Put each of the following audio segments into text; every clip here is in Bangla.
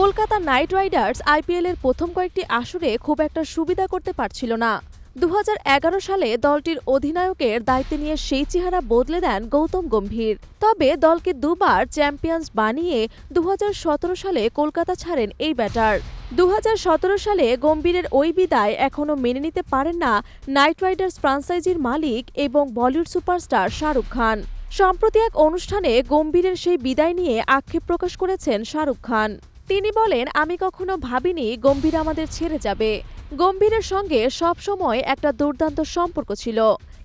কলকাতা নাইট রাইডার্স আইপিএল এর প্রথম কয়েকটি আসরে খুব একটা সুবিধা করতে পারছিল না। দুহাজার এগারো সালে দলটির অধিনায়কের দায়িত্ব নিয়ে সেই চেহারা বদলে দেন গৌতম গম্ভীর। তবে দলকে দুবার চ্যাম্পিয়ন্স বানিয়ে দুহাজার সতেরো সালে কলকাতা ছাড়েন এই ব্যাটার। দুহাজার সতেরো সালে গম্ভীরের ওই বিদায় এখনও মেনে নিতে পারেন না নাইট রাইডার্স ফ্রাঞ্চাইজির মালিক এবং বলিউড সুপারস্টার শাহরুখ খান। সম্প্রতি এক অনুষ্ঠানে গম্ভীরের সেই বিদায় নিয়ে আক্ষেপ প্রকাশ করেছেন শাহরুখ খান। তিনি বলেন, আমি কখনো ভাবিনি গম্ভীর আমাদের ছেড়ে যাবে। গম্ভীরের সঙ্গে সব সময় একটা দুর্দান্ত সম্পর্ক ছিল।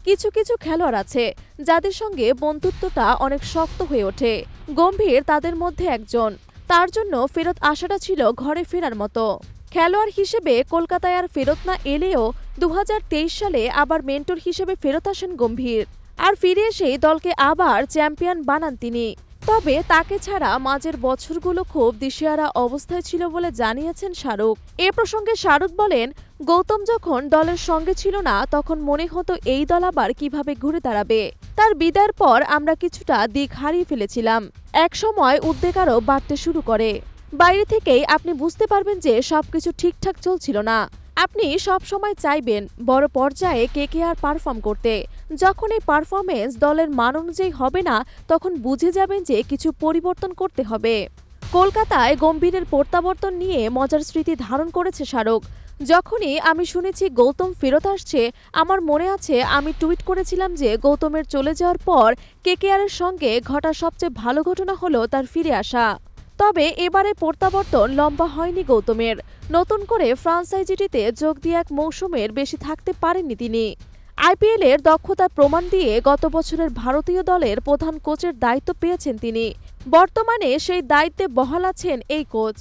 কিছু কিছু খেলোয়াড় আছে, যাদের সঙ্গে বন্ধুত্বটা অনেক শক্ত হয়ে ওঠে। গম্ভীর তাদের মধ্যে একজন। তার জন্য ফেরত আসাটা ছিল ঘরে ফেরার মতো। খেলোয়াড় হিসেবে কলকাতায় আর ফেরত না এলেও দু হাজার তেইশ সালে আবার মেন্টর হিসেবে ফেরত আসেন গম্ভীর। আর ফিরে এসেই দলকে আবার চ্যাম্পিয়ন বানান তিনি। তবে তাকে ছাড়া মাঝের বছরগুলো খুব দিশেহারা অবস্থায় ছিল বলে জানিয়েছেন শাহরুখ। এ প্রসঙ্গে শাহরুখ বলেন, গৌতম যখন দলের সঙ্গে ছিল না, তখন মনে হতো এই দল আবার কীভাবে ঘুরে দাঁড়াবে। তার বিদায়ের পর আমরা কিছুটা দিক হারিয়ে ফেলেছিলাম। একসময় উদ্বেগ আরও বাড়তে শুরু করে। বাইরে থেকেই আপনি বুঝতে পারবেন যে সবকিছু ঠিকঠাক চলছিল না। আপনি সব সময় চাইবেন বড় পর্যায়ে কে কে আর পারফর্ম করতে। যখন এই পারফরমেন্স দলের মান অনুযায়ী হবে না, তখন বুঝে যাবেন যে কিছু পরিবর্তন করতে হবে। কলকাতায় গম্ভীরের প্রত্যাবর্তন নিয়ে মজার স্মৃতি ধারণ করেছে শাহরুখ। যখনই আমি শুনেছি গৌতম ফেরত আসছে, আমার মনে আছে আমি টুইট করেছিলাম যে গৌতমের চলে যাওয়ার পর কেকেআরের সঙ্গে ঘটা সবচেয়ে ভালো ঘটনা হলো তার ফিরে আসা। তবে এবারে প্রত্যাবর্তন লম্বা হয়নি গৌতমের। নতুন করে ফ্রান্সাইজিটিতে যোগ দিয়ে এক মৌসুমের বেশি থাকতে পারেননি তিনি। আইপিএল এর দক্ষতার প্রমাণ দিয়ে গত বছরের ভারতীয় দলের প্রধান কোচের দায়িত্ব পেয়েছেন তিনি। বর্তমানে সেই দায়িত্বে বহাল আছেন এই কোচ।